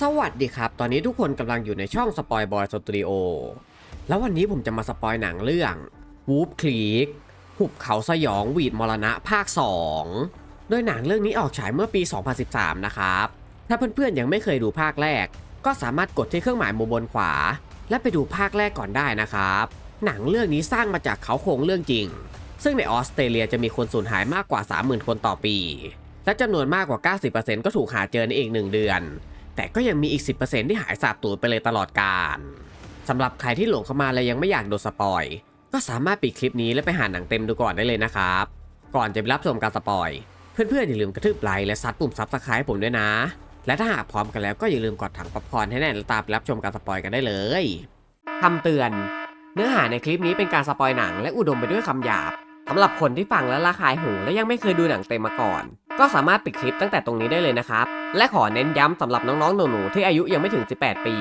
สวัสดีครับ ตอนนี้ทุกคนกำลังอยู่ในช่องสปอยบอยสตูดิโอ แล้ววันนี้ผมจะมาสปอยหนังเรื่องวูฟคลีกหุบเขาสยองวีดมรณะภาค 2 โดยหนังเรื่องนี้ออกฉายเมื่อปี 2013 นะครับ ถ้าเพื่อนๆยังไม่เคยดูภาคแรก ก็สามารถกดที่เครื่องหมายมุมบนขวา และไปดูภาคแรกก่อนได้นะครับ หนังเรื่องนี้สร้างมาจากเขาโครงเรื่องจริง ซึ่งในออสเตรเลียจะมีคนสูญหายมากกว่า 30,000 คนต่อปี และจำนวนมากกว่า 90%ก็ถูกหาเจอในอีกหนึ่งเดือน แต่ก็ยังมีอีก 10%ที่หายสาบสูญไปเลยตลอดกาลสำหรับใครที่หลงเข้ามาและยังไม่อยากโดนสปอย ก็สามารถปิดคลิปนี้และไปหาหนังเต็มดูก่อนได้เลยนะครับ ก่อนจะไปรับชมการสปอยเพื่อนๆอย่าลืมกระทืบไลค์และซัดปุ่มซับสไครต์ผมด้วยนะ และถ้าหากพร้อมกันแล้วก็อย่าลืมกดถังป๊อปคอร์นให้แน่นและตามไปรับชมการสปอยกันได้เลยคำเตือน เนื้อหาในคลิปนี้เป็นการสปอยหนังและอุดมไปด้วยคำหยาบสำหรับคนที่ฟังแล้วระคายหูและยังไม่เคยดูหนังเต็มมาก่อน ก็สามารถปิดคลิปตั้งแต่ตรงนี้ได้เลยนะครับ และขอเน้นย้ำสำหรับน้องๆหนูๆที่อายุยังไม่ถึง 18 ปี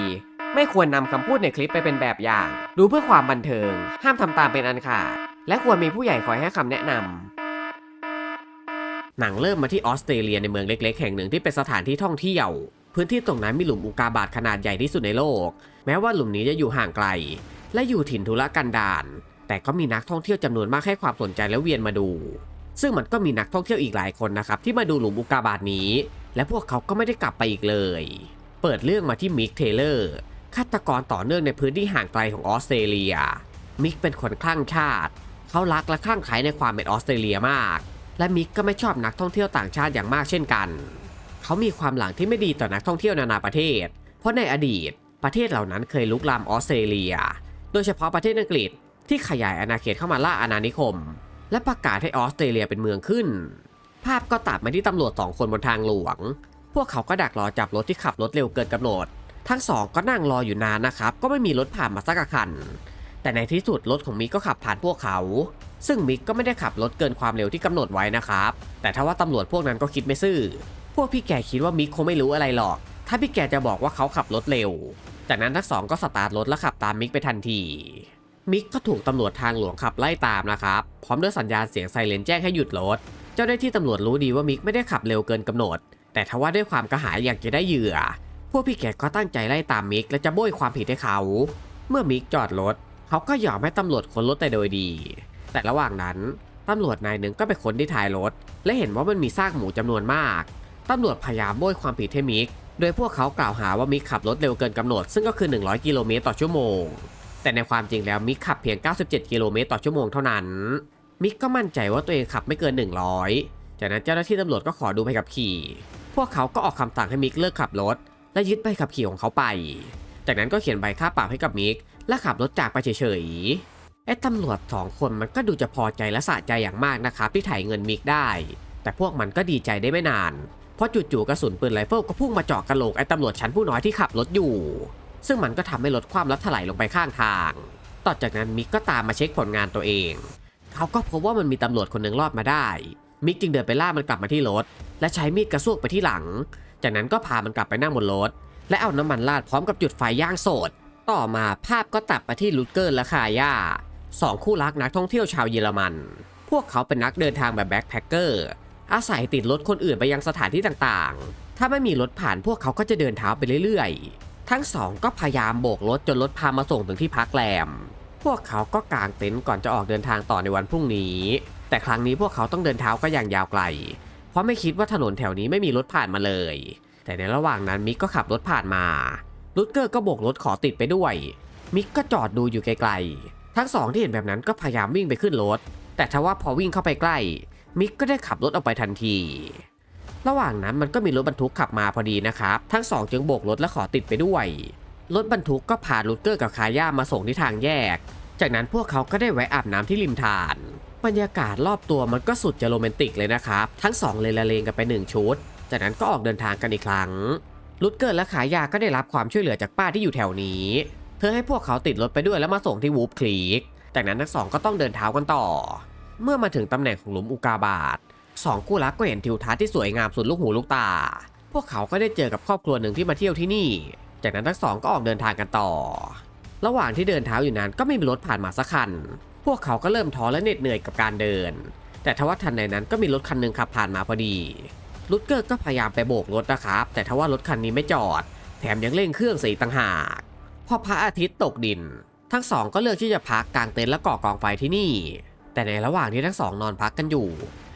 ไม่ควรนำคำพูดในคลิปไปเป็นแบบอย่าง ดูเพื่อความบันเทิง ห้ามทำตามเป็นอันขาด และควรมีผู้ใหญ่คอยให้คำแนะนำหนังเริ่มมาที่ออสเตรเลียในเมืองเล็ก ๆ แห่งหนึ่งที่เป็นสถานที่ท่องเที่ยว พื้นที่ตรงนั้นมีหลุมอุกาบาตขนาดใหญ่ที่สุดในโลก แม้ว่าหลุมนี้จะอยู่ห่างไกล และอยู่ถิ่นทุรกันดารแต่ก็มีนักท่องเที่ยวจำนวนมากให้ความสนใจและเวียนมาดู ซึ่งมันก็มีนักท่องเที่ยวอีกหลายคนนะครับที่มาดูหลุมอุกาบาตนี้ และพวกเขาก็ไม่ได้กลับไปอีกเลย เปิดเรื่องมาที่มิกเทเลอร์ฆาตกรต่อเนื่องในพื้นที่ห่างไกลของออสเตรเลีย มิกเป็นคนคลั่งชาติ เขารักและคลั่งไคล้ในความเป็นออสเตรเลียมาก และมิกก็ไม่ชอบนักท่องเที่ยวต่างชาติอย่างมากเช่นกัน เขามีความหลังที่ไม่ดีต่อนักท่องเที่ยวนานาประเทศ เพราะในอดีต ประเทศเหล่านั้นเคยลุกลามออสเตรเลีย โดยเฉพาะประเทศอังกฤษที่ขยายอาณาเขตเข้ามาล่าอาณานิคม และประกาศให้ออสเตรเลียเป็นเมืองขึ้น ภาพก็ตัดมาที่ตำรวจสองคนบนทางหลวง พวกเขาก็ดักรอจับรถที่ขับรถเร็วเกินกำหนด ทั้งสองก็นั่งรออยู่นานนะครับ ก็ไม่มีรถผ่านมาสักคัน แต่ในที่สุดรถของมิกก็ขับผ่านพวกเขา ซึ่งมิกก็ไม่ได้ขับรถเกินความเร็วที่กำหนดไว้นะครับ แต่ถ้าว่าตำรวจพวกนั้นก็คิดไม่ซื่อ พวกพี่แกคิดว่ามิกคงไม่รู้อะไรหรอก ถ้าพี่แกจะบอกว่าเขาขับรถเร็ว จากนั้นทั้งสองก็สตาร์ทรถและขับตามมิกไปทันที มิกก็ถูกตำรวจทางหลวงขับไล่ตามนะครับ พร้อมด้วยสัญญาณเสียงไซเรนแจ้งให้หยุดรถ เจ้าหน้าที่ตำรวจรู้ดีว่ามิกไม่ได้ขับเร็วเกินกำหนด แต่ทว่าด้วยความกระหายอยากจะได้เหยื่อ พวกพี่แกก็ตั้งใจไล่ตามมิกและจะโบยความผิดให้เขา เมื่อมิกจอดรถเขาก็ยอมให้ตำรวจค้นรถแต่โดยดี แต่ระหว่างนั้นตำรวจนายหนึ่งก็ไปค้นที่ท้ายรถ และเห็นว่ามันมีซากหมูจำนวนมากตำรวจพยายามโบยความผิดให้มิก โดยพวกเขากล่าวหาว่ามิกขับรถเร็วเกินกำหนด ซึ่งก็คือ 100 กิโลเมตรต่อชั่วโมง แต่ในความจริงแล้วมิกขับเพียง 97 กิโลเมตรต่อชั่วโมงเท่านั้น มิกก็มั่นใจว่าตัวเองขับไม่เกิน 100 จากนั้นเจ้าหน้าที่ตำรวจก็ขอดูใบขับขี่ พวกเขาก็ออกคำสั่งให้มิกเลิกขับรถ และยึดใบขับขี่ของเขาไป จากนั้นก็เขียนใบค่าปรับให้กับมิกและขับรถจากไปเฉยๆไอ้ตำรวจสองคนมันก็ดูจะพอใจและสะใจอย่างมากนะครับที่ถ่ายเงินมิกได้ แต่พวกมันก็ดีใจได้ไม่นาน เพราะจู่ๆกระสุนปืนไรเฟิลก็พุ่งมาเจาะกระโหลกไอ้ตำรวจชั้นผู้น้อยที่ขับรถอยู่ ซึ่งมันก็ทำให้รถคว่ำและถลายลงไปข้างทาง ต่อจากนั้นมิกก็ตามมาเช็คผลงานตัวเอง เขาก็พบว่ามันมีตำรวจคนหนึ่งรอดมาได้ มิกจึงเดินไปล่ามันกลับมาที่รถ และใช้มีดกระซวกไปที่หลัง จากนั้นก็พามันกลับไปนั่งบนรถ และเอาน้ำมันราดพร้อมกับจุดไฟย่างโสด ต่อมาภาพก็ตัดไปที่ลูเกอร์และคาย่าสองคู่รักนักท่องเที่ยวชาวเยอรมัน พวกเขาเป็นนักเดินทางแบบแบ็คแพคเกอร์ อาศัยติดรถคนอื่นไปยังสถานที่ต่างๆ ถ้าไม่มีรถผ่านพวกเขาก็จะเดินเท้าไปเรื่อยๆ ทั้งสองก็พยายามโบกรถจนรถพามาส่งถึงที่พักแรม พวกเขาก็กางเต็นท์ก่อนจะออกเดินทางต่อในวันพรุ่งนี้ แต่ครั้งนี้พวกเขาต้องเดินเท้าก็อย่างยาวไกล เพราะไม่คิดว่าถนนแถวนี้ไม่มีรถผ่านมาเลย แต่ในระหว่างนั้นมิกก็ขับรถผ่านมาลูเกอร์ก็โบกรถขอติดไปด้วย มิกก็จอดดูอยู่ไกลๆ ทั้งสองที่เห็นแบบนั้นก็พยายามวิ่งไปขึ้นรถ แต่ทว่าพอวิ่งเข้าไปใกล้ มิกก็ได้ขับรถออกไปทันที ระหว่างนั้นมันก็มีรถบรรทุกขับมาพอดีนะครับ ทั้งสองจึงโบกรถและขอติดไปด้วย รถบรรทุกก็พาลูเกอร์กับคาย่ามาส่งที่ทางแยก จากนั้นพวกเขาก็ได้แวะอาบน้ำที่ริมทาน บรรยากาศรอบตัวมันก็สุดจะโรแมนติกเลยนะครับ ทั้งสองเลยละเลงกันไปหนึ่งชุด จากนั้นก็ออกเดินทางกันอีกครั้งลุดเกิร์และขายาก็ได้รับความช่วยเหลือจากป้าที่อยู่แถวนี้ เธอให้พวกเขาติดรถไปด้วยแล้วมาส่งที่วูฟคลีก จากนั้นทั้งสองก็ต้องเดินเท้ากันต่อ เมื่อมาถึงตำแหน่งของหลุมอุกาบาต สองคู่รักก็เห็นทิวทัศน์ที่สวยงามสุดลูกหูลูกตา พวกเขาก็ได้เจอกับครอบครัวหนึ่งที่มาเที่ยวที่นี่ จากนั้นทั้งสองก็ออกเดินทางกันต่อ ระหว่างที่เดินเท้าอยู่นั้นก็ไม่มีรถผ่านมาสักคัน พวกเขาก็เริ่มท้อและเหน็ดเหนื่อยกับการเดิน แต่ทว่าทันใดนั้นก็มีรถคันหนึ่งขับผ่านมาพอดีลุดเกอร์ก็พยายามไปโบกรถนะครับ แต่ทว่ารถคันนี้ไม่จอด แถมยังเร่งเครื่องสีต่างหาก พอพระอาทิตย์ตกดิน ทั้งสองก็เลือกที่จะพักกลางเต็นท์และก่อกองไฟที่นี่ แต่ในระหว่างที่ทั้งสองนอนพักกันอยู่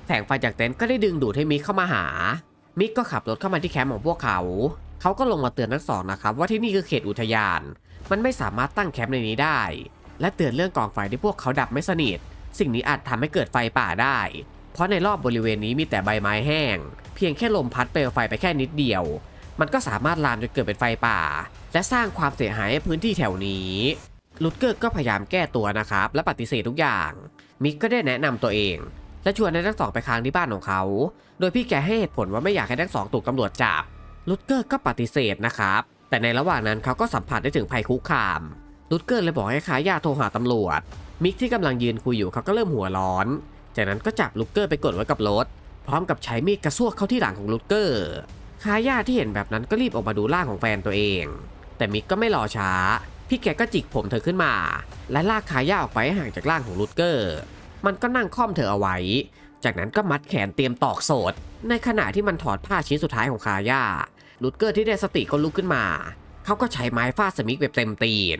แสงไฟจากเต็นท์ก็ได้ดึงดูดให้มิกเข้ามาหา มิกก็ขับรถเข้ามาที่แคมป์ของพวกเขา เขาก็ลงมาเตือนทั้งสองนะครับว่าที่นี่คือเขตอุทยาน มันไม่สามารถตั้งแคมป์ในนี้ได้ และเตือนเรื่องกองไฟที่พวกเขาดับไม่สนิท สิ่งนี้อาจทำให้เกิดไฟป่าได้ เพราะในรอบบริเวณนี้มีแต่ใบไม้แห้ง เพียงแค่ลมพัดเปลวไฟไปแค่นิดเดียว มันก็สามารถลามจนเกิดเป็นไฟป่า และสร้างความเสียหายให้พื้นที่แถวนี้ลุดเกอร์ก็พยายามแก้ตัวนะครับ และปฏิเสธทุกอย่าง มิกก็ได้แนะนำตัวเอง และชวนให้ทั้งสองไปค้างที่บ้านของเขา โดยพี่แกให้เหตุผลว่าไม่อยากให้ทั้งสองถูกตำรวจจับลุดเกอร์ก็ปฏิเสธนะครับ แต่ในระหว่างนั้นเขาก็สัมผัสได้ถึงภัยคุกคามลุดเกอร์เลยบอกให้ขายาโทรหาตำรวจ มิกที่กำลังยืนคุยอยู่เขาก็เริ่มหัวร้อน จากนั้นก็จับลุกเกอร์ไปกดไว้กับรถ พร้อมกับใช้มีดกระซวกเข้าที่หลังของลุกเกอร์คาย่าที่เห็นแบบนั้นก็รีบออกมาดูร่างของแฟนตัวเอง แต่มิกก็ไม่รอช้า พี่แกก็จิกผมเธอขึ้นมา และลากคาย่าออกไปให้ห่างจากร่างของลุกเกอร์ มันก็นั่งค่อมเธอเอาไว้ จากนั้นก็มัดแขนเตรียมตอกโสด ในขณะที่มันถอดผ้าชิ้นสุดท้ายของคาย่าลุดเกอร์ที่ได้สติก็ลุกขึ้นมา เขาก็ใช้ไม้ฟาดสมิกแบบเต็มตีน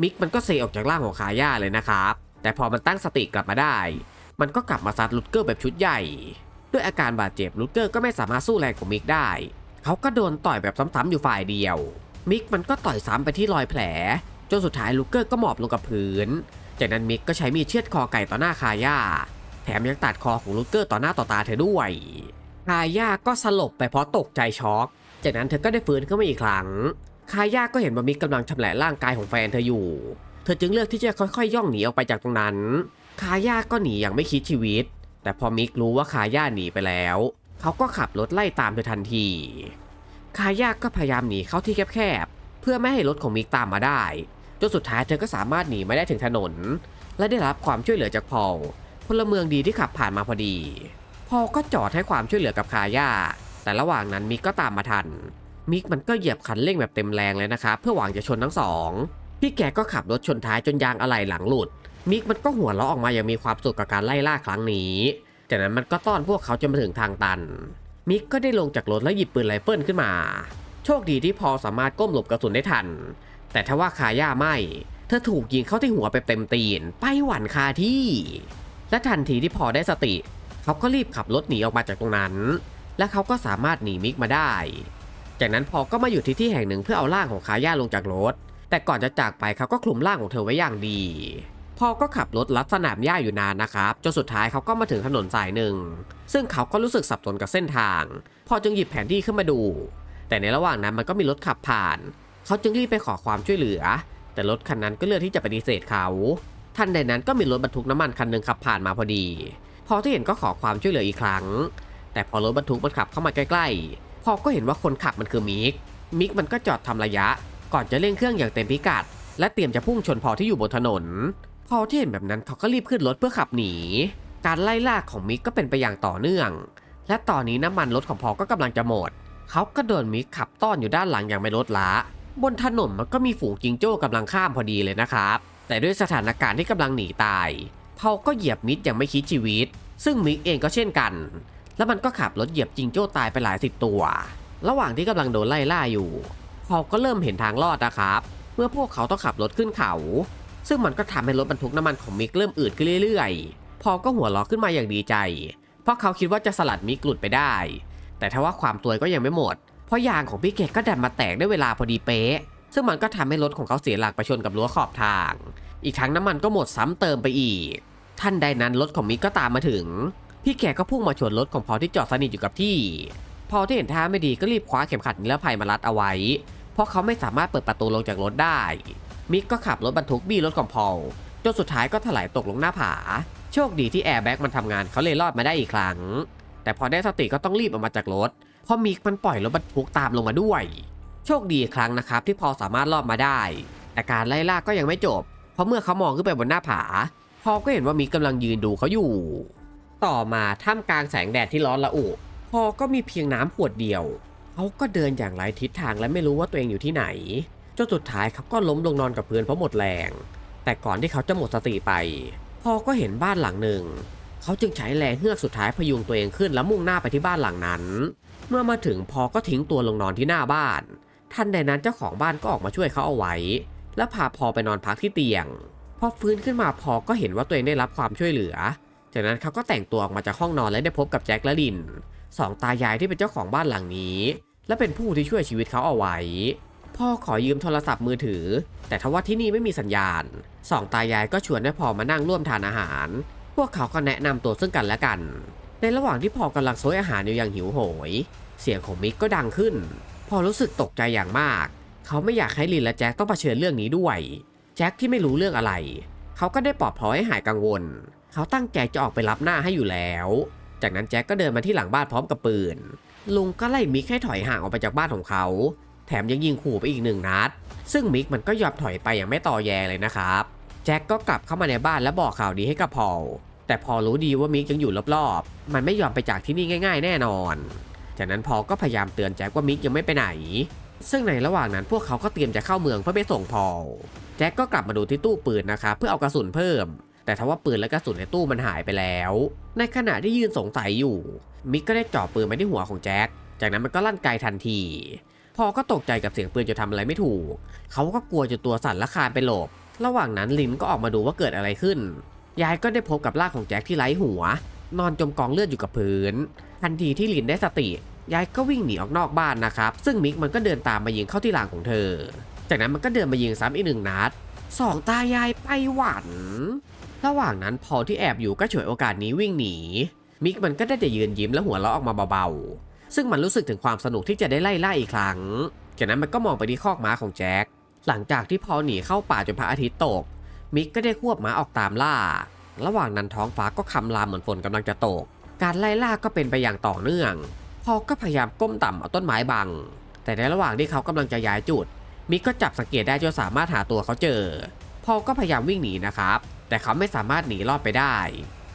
มิกมันก็เซออกจากร่างของคาย่าเลยนะครับ แต่พอมันตั้งสติกลับมาได้ มันก็กลับมาซัดลุดเกอร์แบบชุดใหญ่ ด้วยอาการบาดเจ็บลุดเกอร์ก็ไม่สามารถสู้แรงของมิกได้ เขาก็โดนต่อยแบบซ้ำๆอยู่ฝ่ายเดียว มิกมันก็ต่อยซ้ำไปที่รอยแผล จนสุดท้ายลูกเกอร์ก็หมอบลงกับพื้น จากนั้นมิกก็ใช้มีดเชือดคอไก่ต่อหน้าคาย่า แถมยังตัดคอของลูกเกอร์ต่อหน้าต่อตาเธอด้วย คาย่าก็สลบไปเพราะตกใจช็อก จากนั้นเธอก็ได้ฟื้นขึ้นมาอีกครั้ง คาย่าก็เห็นว่ามิกกำลังชำแหละร่างกายของแฟนเธออยู่ เธอจึงเลือกที่จะค่อยๆ ย่องหนีออกไปจากตรงนั้น คาย่าก็หนีอย่างไม่คิดชีวิต แต่พอมิกรู้ว่าคาย่าหนีไปแล้ว เขาก็ขับรถไล่ตามเธอทันที คาย่าก็พยายามหนีเข้าที่แคบๆ เพื่อไม่ให้รถของมิกตามมาได้ จนสุดท้ายเธอก็สามารถหนีมาได้ถึงถนน และได้รับความช่วยเหลือจากพอลพลเมืองดีที่ขับผ่านมาพอดี พอลก็จอดให้ความช่วยเหลือกับคาย่า แต่ระหว่างนั้นมิกก็ตามมาทัน มิกมันก็เหยียบคันเร่งแบบเต็มแรงเลยนะครับเพื่อหวังจะชนทั้งสองพี่แกก็ขับรถชนท้ายจนยางอะไหล่หลังหลุด มิกมันก็หัวเราะออกมาอย่างมีความสุขกับการไล่ล่าครั้งนี้ จากนั้นมันก็ต้อนพวกเขาจนมาถึงทางตัน มิกก็ได้ลงจากรถแล้วหยิบปืนไรเฟิลขึ้นมา โชคดีที่พอสามารถก้มหลบกระสุนได้ทัน แต่ถ้าว่าคาย่าไม่ เธอถูกยิงเข้าที่หัวไปเต็มตีน ไปหวั่นคาที่ และทันทีที่พอได้สติ เขาก็รีบขับรถหนีออกมาจากตรงนั้น และเขาก็สามารถหนีมิกมาได้ จากนั้นพอก็มาอยู่ที่ที่แห่งหนึ่งเพื่อเอาร่างของคาย่าลงจากรถ แต่ก่อนจะจากไปเขาก็คลุมร่างของเธอไว้อย่างดีพอก็ขับรถลัดสนามหญ้าอยู่นานนะครับจนสุดท้ายเขาก็มาถึงถนนสายหนึ่ง ซึ่งเขาก็รู้สึกสับสนกับเส้นทาง พอจึงหยิบแผนที่ขึ้นมาดู แต่ในระหว่างนั้นมันก็มีรถขับผ่าน เขาจึงรีบไปขอความช่วยเหลือ แต่รถคันนั้นก็เลือกที่จะปฏิเสธเขาทันใดนั้นก็มีรถบรรทุกน้ำมันคันหนึ่งขับผ่านมาพอดี พอที่เห็นก็ขอความช่วยเหลืออีกครั้ง แต่พอรถบรรทุกมันขับเข้ามาใกล้ๆ พอก็เห็นว่าคนขับมันคือมิก มิกมันก็จอดทำระยะ ก่อนจะเร่งเครื่องอย่างเต็มพิกัด และเตรียมจะพุ่งชนพอที่อยู่บนถนน พอที่เห็นแบบนั้นเขาก็รีบขึ้นรถเพื่อขับหนี การไล่ล่าของมิกก็เป็นไปอย่างต่อเนื่อง และตอนนี้น้ำมันรถของพอก็กำลังจะหมด เขาก็โดนมิกขับต้อนอยู่ด้านหลังอย่างไม่ลดละ บนถนนมันก็มีฝูงจิงโจ้กำลังข้ามพอดีเลยนะครับ แต่ด้วยสถานการณ์ที่กำลังหนีตายพอก็เหยียบมิกอย่างไม่คิดชีวิต ซึ่งมิกเองก็เช่นกัน แล้วมันก็ขับรถเหยียบจิงโจ้ตายไปหลายสิบตัว ระหว่างที่กำลังโดนไล่ล่าอยู่พอก็เริ่มเห็นทางรอดนะครับ เมื่อพวกเขาต้องขับรถขึ้นเขา ซึ่งมันก็ทำให้รถบรรทุกน้ำมันของมิกเริ่มอืดขึ้นเรื่อยๆ พอก็หัวเราะขึ้นมาอย่างดีใจ เพราะเขาคิดว่าจะสลัดมิกหลุดไปได้ แต่ถ้าว่าความตัวยก็ยังไม่หมด ราะยางของพี่เกดก็ดันมาแตกได้เวลาพอดีเป๊ะ ซึ่งมันก็ทำให้รถของเขาเสียหลักไปชนกับรั้วขอบทาง อีกทั้งน้ำมันก็หมดซ้ำเติมไปอีก ท่านใดนั้นรถของมิกก็ตามมาถึง พี่แกก็พุ่งมาชนรถของพอที่จอดสนิทอยู่กับที่ พอที่เห็นท่าไม่ดีก็รีบคว้าเข็มขัดนิรภัยมารัดเอาไว้ เพราะเขาไม่สามารถเปิดประตูลงจากรถได้ มิกก็ขับรถบรรทุกบี้รถของพอลจนสุดท้ายก็ถลายตกลงหน้าผา โชคดีที่แอร์แบ็กมันทำงานเขาเลยรอดมาได้อีกครั้ง แต่พอได้สติก็ต้องรีบออกมาจากรถ เพราะมิกมันปล่อยรถบรรทุกตามลงมาด้วย โชคดีครั้งนะครับที่พอสามารถรอดมาได้ แต่การไล่ล่าก็ยังไม่จบ เพราะเมื่อเขามองขึ้นไปบนหน้าผา พอก็เห็นว่ามิกกำลังยืนดูเขาอยู่ ต่อมาท่ามกลางแสงแดดที่ร้อนระอุ พอก็มีเพียงน้ำขวดเดียว เขาก็เดินอย่างไร้ทิศทางและไม่รู้ว่าตัวเองอยู่ที่ไหนจนสุดท้ายเขาก็ล้มลงนอนกับพื้นเพราะหมดแรง แต่ก่อนที่เขาจะหมดสติไป พอก็เห็นบ้านหลังหนึ่ง เขาจึงใช้แรงเฮือกสุดท้ายพยุงตัวเองขึ้นแล้วมุ่งหน้าไปที่บ้านหลังนั้น มื่อมาถึงพอก็ทิ้งตัวลงนอนที่หน้าบ้านแทันใดนั้นเจ้าของบ้านก็ออกมาช่วยเขาเอาไว้ แล้วพาพอไปนอนพักที่เตียง พอฟื้นขึ้นมาพอก็เห็นว่าตัวเองได้รับความช่วยเหลือ จากนั้นเขาก็แต่งตัวออกมาจากห้องนอนและได้พบกับแจ็คและลินสองตายายที่เป็นเจ้าของบ้านหลังนี้ และเป็นผู้ที่ช่วยชีวิตเขาเอาไว้ พ่อขอยืมโทรศัพท์มือถือ แต่ทว่าที่นี่ไม่มีสัญญาณสองตายายก็ชวนให้พอมานั่งร่วมทานอาหาร พวกเขาก็แนะนำตัวซึ่งกันและกัน ในระหว่างที่พอกำลังโซยอาหารอยู่อย่างหิวโหย เสียงของมิกก็ดังขึ้น พอรู้สึกตกใจอย่างมาก เขาไม่อยากให้ลินและแจ็คต้องเผชิญเรื่องนี้ด้วย แจ็คที่ไม่รู้เรื่องอะไร เขาก็ได้ปลอบพลอยให้หายกังวล เขาตั้งใจจะออกไปรับหน้าให้อยู่แล้ว จากนั้นแจ็คก็เดินมาที่หลังบ้านพร้อมกับปืน ลุงก็ไล่มิกให้ถอยห่างออกไปจากบ้านของเขา แถมยังยิงขู่ไปอีกหนึ่งนัด ซึ่งมิกมันก็ยอมถอยไปอย่างไม่ต่อแยเลยนะครับ แจ็คก็กลับเข้ามาในบ้านและบอกข่าวดีให้กับพอลแต่พอรู้ดีว่ามิกยังอยู่รอบๆ มันไม่ยอมไปจากที่นี่ง่าย ๆ แน่นอน จากนั้นพอลก็พยายามเตือนแจ็คว่ามิกยังไม่ไปไหน ซึ่งในระหว่างนั้นพวกเขาก็เตรียมจะเข้าเมืองเพื่อไปส่งพอลแจ็คก็กลับมาดูที่ตู้ปืนนะครับเพื่อเอากระสุนเพิ่ม แต่ทว่าปืนและกระสุนในตู้มันหายไปแล้ว ในขณะที่ยืนสงสัยอยู่ มิกก็ได้จ่อปืนมาที่หัวของแจ็คจากนั้นมันก็ลั่นไกทันทีพอก็ตกใจกับเสียงปืนจะทำอะไรไม่ถูก เขาก็กลัวจนตัวสั่นและคานไปหลบ ระหว่างนั้นลินก็ออกมาดูว่าเกิดอะไรขึ้น ยายก็ได้พบกับร่างของแจ็คที่ไร้หัว นอนจมกองเลือดอยู่กับพื้น ทันทีที่ลินได้สติ ยายก็วิ่งหนีออกนอกบ้านนะครับ ซึ่งมิกมันก็เดินตามมายิงเข้าที่หลังของเธอ จากนั้นมันก็เดินมายิงซ้ำอีกหนึ่งนัดสองตายายไปหวันระหว่างนั้นพอที่แอบอยู่ก็ฉวยโอกาสนี้วิ่งหนี มิกมันก็ได้แต่ยืนยิ้มและหัวเราะออกมาเบาๆ ซึ่งมันรู้สึกถึงความสนุกที่จะได้ไล่ล่าอีกครั้ง จากนั้นมันก็มองไปที่คอกม้าของแจ็ค หลังจากที่พอหนีเข้าป่าจนพระอาทิตย์ตก มิกก็ได้ควบม้าออกตามล่า ระหว่างนั้นท้องฟ้าก็คำรามเหมือนฝนกำลังจะตก การไล่ล่าก็เป็นไปอย่างต่อเนื่อง พอก็พยายามก้มต่ำเอาต้นไม้บัง แต่ในระหว่างที่เขากำลังจะย้ายจุด มิกก็จับสังเกตได้จนสามารถหาตัวเขาเจอ พอก็พยายามวิ่งหนีนะครับ แต่เขาไม่สามารถหนีรอดไปได้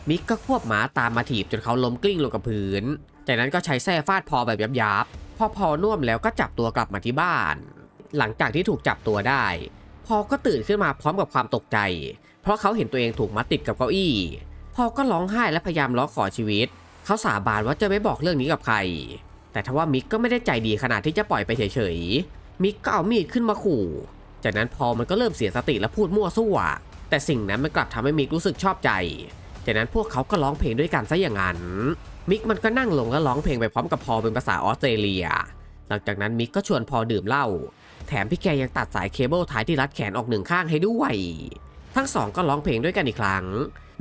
มิกก็ควบหมาตามมาถีบจนเขาล้มกลิ้งลงกับพื้น จากนั้นก็ใช้แส้ฟาดพอแบบยับๆพอพอน่วมแล้วก็จับตัวกลับมาที่บ้าน หลังจากที่ถูกจับตัวได้ พอก็ตื่นขึ้นมาพร้อมกับความตกใจ เพราะเขาเห็นตัวเองถูกมัดติดกับเก้าอี้ พอก็ร้องไห้และพยายามร้องขอชีวิต เขาสาบานว่าจะไม่บอกเรื่องนี้กับใคร แต่ทว่ามิกก็ไม่ได้ใจดีขนาดที่จะปล่อยไปเฉยๆ มิกก็เอามีดขึ้นมาขู่ จากนั้นพอมันก็เริ่มเสียสติและพูดมั่วซั่ว แต่สิ่งนั้นมันกลับทำให้มิกรู้สึกชอบใจ จากนั้นพวกเขาก็ร้องเพลงด้วยกันซะอย่างนั้น มิกมันก็นั่งลงและร้องเพลงไปพร้อมกับพอเป็นภาษาออสเตรเลีย หลังจากนั้นมิกก็ชวนพอดื่มเหล้า แถมพี่แกยังตัดสายเคเบิลท้ายที่รัดแขนออกหนึ่งข้างให้ด้วย ทั้งสองก็ร้องเพลงด้วยกันอีกครั้ง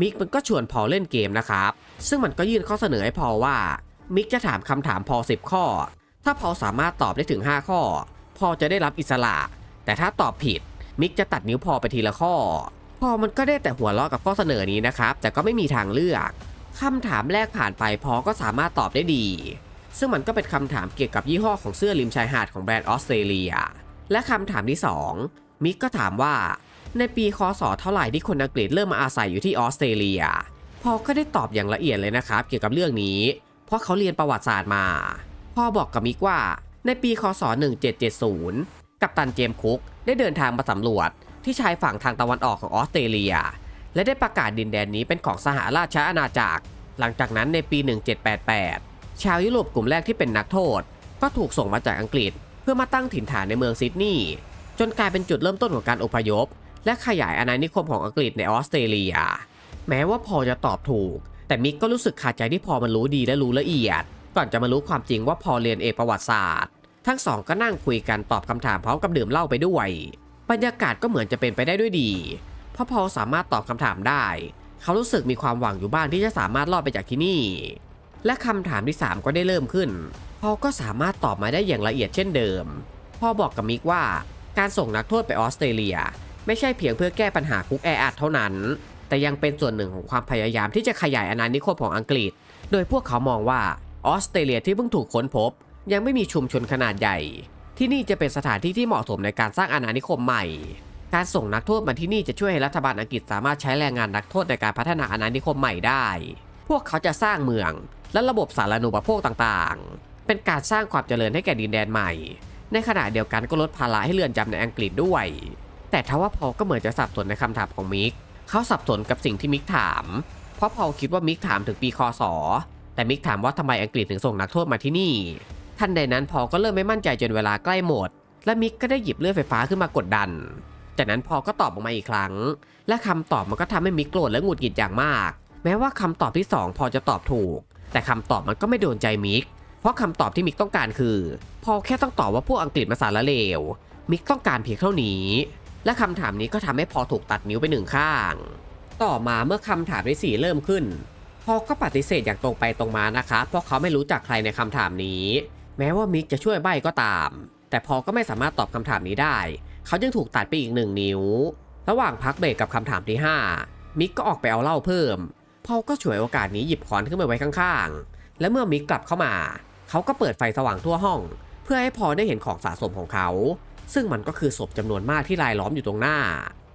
มิกมันก็ชวนพอเล่นเกมนะครับ ซึ่งมันก็ยื่นข้อเสนอให้พอว่า มิกจะถามคำถามพอ 10 ข้อ ถ้าพอสามารถตอบได้ถึง 5 ข้อ พอจะได้รับอิสระ แต่ถ้าตอบผิด มิกจะตัดนิ้วพอไปทีละข้อ พอมันก็ได้แต่หัวเราะกับข้อเสนอนี้นะครับ แต่ก็ไม่มีทางเลือกคำถามแรกผ่านไปพอก็สามารถตอบได้ดี ซึ่งมันก็เป็นคำถามเกี่ยวกับยี่ห้อของเสื้อริมชายหาดของแบรนด์ออสเตรเลีย และคำถามที่ 2 มิกก็ถามว่า ในปีคศเท่าไหร่ที่คนอังกฤษเริ่มมาอาศัยอยู่ที่ออสเตรเลีย พอก็ได้ตอบอย่างละเอียดเลยนะครับ เกี่ยวกับเรื่องนี้ เพราะเขาเรียนประวัติศาสตร์มาพ่อบอกกับมิกว่าในปีคศ 1770 กัปตันเจมคุกได้เดินทางมาสำรวจที่ชายฝั่งทางตะวันออกของออสเตรเลีย และได้ประกาศดินแดนนี้เป็นของสหราชอาณาจักร หลังจากนั้นในปี 1788 ชาวยุโรปกลุ่มแรกที่เป็นนักโทษ ก็ถูกส่งมาจากอังกฤษ เพื่อมาตั้งถิ่นฐานในเมืองซิดนีย์จนกลายเป็นจุดเริ่มต้นของการอพยพ และขยายอาณานิคมของอังกฤษในออสเตรเลีย แม้ว่าพอจะตอบถูก แต่มิกก็รู้สึกขาดใจที่พอมันรู้ดีและรู้ละเอียด ก่อนจะมารู้ความจริงว่าพอเรียนเอกประวัติศาสตร์ ทั้งสองก็นั่งคุยกันตอบคำถามพร้อมกับดื่มเหล้าไปด้วย บรรยากาศก็เหมือนจะเป็นไปได้ด้วยดี เพราะพอสามารถตอบคำถามได้ เขารู้สึกมีความหวังอยู่บ้างที่จะสามารถรอดไปจากที่นี่ และคำถามที่ 3 ก็ได้เริ่มขึ้นพอก็สามารถตอบมาได้อย่างละเอียดเช่นเดิม พ่อบอกกับมิกว่าการส่งนักโทษไปออสเตรเลีย ไม่ใช่เพียงเพื่อแก้ปัญหาคุกแออัดเท่านั้น แต่ยังเป็นส่วนหนึ่งของความพยายามที่จะขยายอาณานิคมของอังกฤษ โดยพวกเขามองว่าออสเตรเลียที่เพิ่งถูกค้นพบ ยังไม่มีชุมชนขนาดใหญ่ ที่นี่จะเป็นสถานที่ที่เหมาะสมในการสร้างอาณานิคมใหม่ การส่งนักโทษมาที่นี่จะช่วยให้รัฐบาลอังกฤษสามารถใช้แรงงานนักโทษในการพัฒนาอาณานิคมใหม่ได้ พวกเขาจะสร้างเมือง และระบบสาธารณูปโภคต่างๆ เป็นการสร้างความเจริญให้แก่ดินแดนใหม่ ในขณะเดียวกันก็ลดภาระให้เรือนจำในอังกฤษด้วย แต่ทว่าพอก็เหมือนจะสับสนในคำถามของมิกเขาสับสนกับสิ่งที่มิกถาม เพราะพอคิดว่ามิกถามถึงปีคศแต่มิกถามว่าทำไมอังกฤษถึงส่งนักโทษมาที่นี่ทันใดนั้นพอก็เริ่มไม่มั่นใจจนเวลาใกล้หมด และมิกก็ได้หยิบเลื่อยไฟฟ้าขึ้นมากดดัน จากนั้นพอก็ตอบออกมาอีกครั้ง และคำตอบมันก็ทำให้มิกโกรธและหงุดหงิดอย่างมาก แม้ว่าคำตอบที่ 2 พอจะตอบถูก แต่คำตอบมันก็ไม่โดนใจมิก เพราะคำตอบที่มิกต้องการคือ พอแค่ต้องตอบว่าพวกอังกฤษมาสารเลว มิกต้องการเพียงเท่านี้ และคำถามนี้ก็ทำให้พอถูกตัดนิ้วไปหนึ่งข้าง ต่อมาเมื่อคำถามที่สี่เริ่มขึ้น พอก็ปฏิเสธอย่างตรงไปตรงมานะคะ เพราะเขาไม่รู้จักใครในคำถามนี้ แม้ว่ามิกจะช่วยใบ้ก็ตาม แต่พอก็ไม่สามารถตอบคำถามนี้ได้ เขาจึงถูกตัดไปอีกหนึ่งนิ้ว ระหว่างพักเบรกกับคำถามที่ 5 มิกก็ออกไปเอาเหล้าเพิ่มพอก็ฉวยโอกาสนี้หยิบค้อนขึ้นมาไว้ข้างๆ และเมื่อมิกกลับเข้ามา เขาก็เปิดไฟสว่างทั่วห้อง เพื่อให้พอได้เห็นของสะสมของเขา ซึ่งมันก็คือศพจำนวนมากที่รายล้อมอยู่ตรงหน้า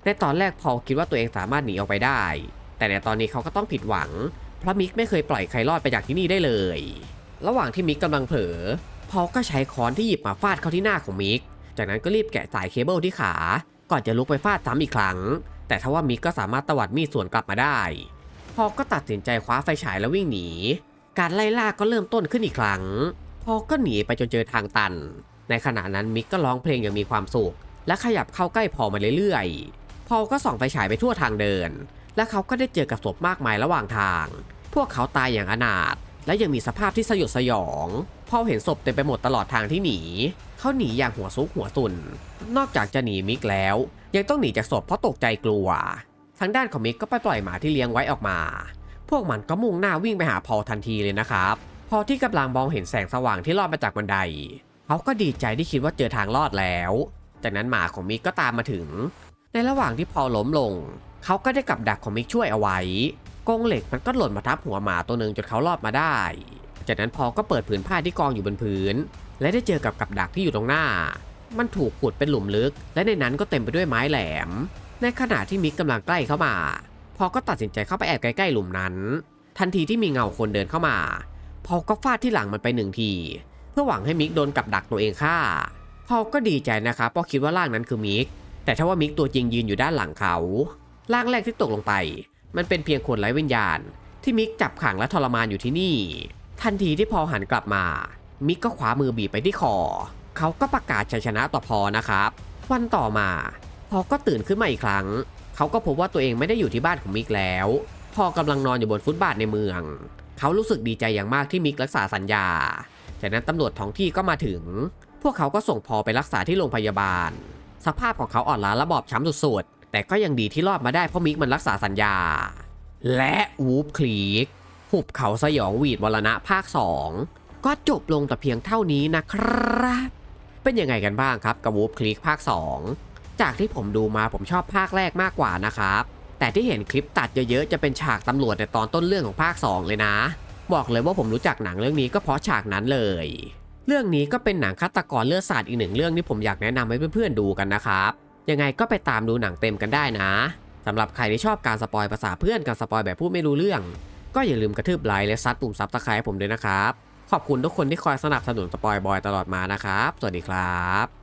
ในตอนแรกพอคิดว่าตัวเองสามารถหนีออกไปได้ แต่ในตอนนี้เขาก็ต้องผิดหวัง เพราะมิกไม่เคยปล่อยใครรอดไปจากที่นี่ได้เลย ระหว่างที่มิกกำลังเผลอพอก็ใช้ค้อนที่หยิบมาฟาดเข้าที่หน้าของมิก จากนั้นก็รีบแกะสายเคเบิลที่ขา ก่อนจะลุกไปฟาดซ้ำอีกครั้ง แต่ทว่ามิกก็สามารถตวัดมีดสวนกลับมาได้ พอก็ตัดสินใจคว้าไฟฉายแล้ววิ่งหนี การไล่ล่าก็เริ่มต้นขึ้นอีกครั้ง พอก็หนีไปจนเจอทางตัน ในขณะนั้นมิกก็ร้องเพลงอย่างมีความสุข และขยับเข้าใกล้พอมาเรื่อยๆ พอก็ส่องไฟฉายไปทั่วทางเดิน และเขาก็ได้เจอกับศพมากมายระหว่างทาง พวกเขาตายอย่างอนาถและยังมีสภาพที่สยดสยองพอเห็นศพเต็มไปหมดตลอดทางที่หนี เขาหนีอย่างหัวซุกหัวตุน นอกจากจะหนีมิกแล้ว ยังต้องหนีจากศพเพราะตกใจกลัว ทางด้านของมิกก็ไปปล่อยหมาที่เลี้ยงไว้ออกมา พวกมันก็มุ่งหน้าวิ่งไปหาพอทันทีเลยนะครับ พอที่กำลังมองเห็นแสงสว่างที่ลอดมาจากบันได เขาก็ดีใจที่คิดว่าเจอทางรอดแล้ว จากนั้นหมาของมิกก็ตามมาถึง ในระหว่างที่พอล้มลง เขาก็ได้กับดักของมิกช่วยเอาไว้กงเหล็กมันก็หล่นมาทับหัวหมาตัวหนึ่งจนเขารอดมาได้ จากนั้นพอก็เปิดผืนผ้าที่กองอยู่บนพื้น และได้เจอกับกับดักที่อยู่ตรงหน้า มันถูกขุดเป็นหลุมลึก และในนั้นก็เต็มไปด้วยไม้แหลม ในขณะที่มิกกำลังใกล้เข้ามา พอก็ตัดสินใจเข้าไปแอบใกล้ๆหลุมนั้น ทันทีที่มีเงาคนเดินเข้ามา พอก็ฟาดที่หลังมันไปหนึ่งที พื่อหวังให้มิกโดนกับดักตัวเองฆ่าพอก็ดีใจนะครับเพราะคิดว่าร่างนั้นคือมิก แต่ถ้าว่ามิกตัวจริงยืนอยู่ด้านหลังเขา ร่างแรกที่ตกลงไป มันเป็นเพียงคนไร้วิญญาณ ที่มิกจับขังและทรมานอยู่ที่นี่ ทันทีที่พอหันกลับมา มิกก็ขวามือบีบไปที่คอ เขาก็ประกาศชัยชนะต่อพอนะครับ วันต่อมา พอก็ตื่นขึ้นมาอีกครั้ง เขาก็พบว่าตัวเองไม่ได้อยู่ที่บ้านของมิกแล้ว พอกำลังนอนอยู่บนฟุตบาทในเมือง เขารู้สึกดีใจอย่างมากที่มิกรักษาสัญญา จากนั้นตำรวจท้องที่ก็มาถึง พวกเขาก็ส่งพอไปรักษาที่โรงพยาบาล สภาพของเขาอ่อนล้าและบอบช้ำสุดๆ แต่ก็ยังดีที่รอดมาได้เพราะมิกมันรักษาสัญญา และวูฟคลีกหุบเขาสยองวีดวรณะภาค 2 ก็จบลงแต่เพียงเท่านี้นะครับ เป็นยังไงกันบ้างครับกับวูฟคลีกภาค 2 จากที่ผมดูมาผมชอบภาคแรกมากกว่านะครับแต่ที่เห็นคลิปตัดเยอะๆ จะเป็นฉากตำรวจในตอนต้นเรื่องของภาค 2 เลยนะ บอกเลยว่าผมรู้จักหนังเรื่องนี้ก็เพราะฉากนั้นเลย เรื่องนี้ก็เป็นหนังฆาตกรเลือดสาดอีกหนึ่งเรื่องที่ผมอยากแนะนำให้เพื่อนๆดูกันนะครับ ยังไงก็ไปตามดูหนังเต็มกันได้นะสำหรับใครที่ชอบการสปอยภาษาเพื่อนการสปอยแบบพูดไม่รู้เรื่อง ก็อย่าลืมกระทืบไลค์และซัดปุ่มซับสไครต์ผมด้วยนะครับ ขอบคุณทุกคนที่คอยสนับสนุนสปอยบอยตลอดมานะครับ สวัสดีครับ